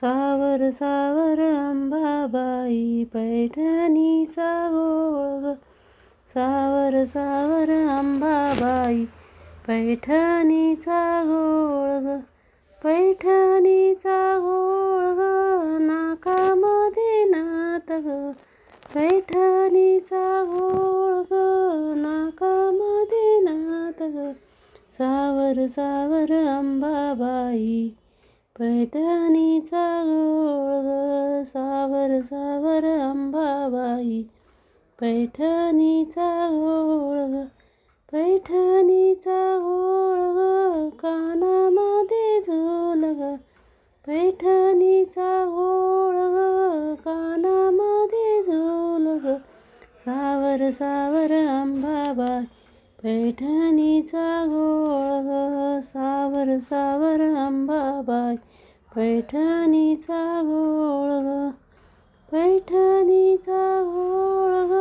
सावर सावर अंबाबाई पैठणीचा घोळ सावर सावर अंबाबाई पैठणीचा घोळ पैठणीचा घोळ ग नाकामध्ये नात ग. पैठणीचा घोळ ग नाकामध्ये नात ग. सावर सावर अंबाबाई पैठणीचा गोळ ग सावर सावर अंबाबाई पैठणीचा गोळ ग पैठणीचा गोळ ग कानामध्ये झोल ग. पैठणीचा गोळ ग कानामध्ये झोल ग. सावर सावर अंबाबाई पैठणीचा गोळ ग सावर सावर अंबाबाई पैठणीचा गोळ ग पैठणीचा घोळ ग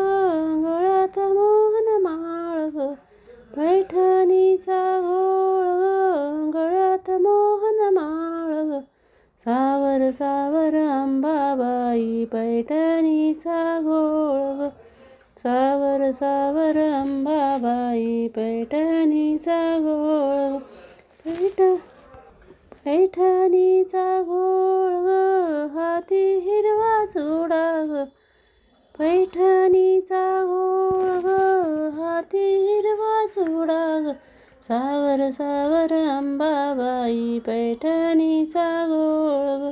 गळ्यात मोहन माळ. ग पैठणीचा गोळ ग गळ्यात मोहन माळ. ग सावर सावर अंबाबाई पैठणीचा घोळ ग सावर सावर अंबाबाई पैठणीचा घोळ पैठ पैठणीचा घोळ ग. हाती हिरवा चुडा ग. पैठणीचा घोळ ग. हाती हिरवा चुडा ग. सावर सावर अंबाबाई पैठणीचा घोळ ग.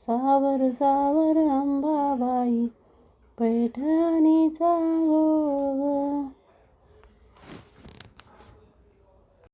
सावर सावर अंबाबाई पैठणीचा घोळ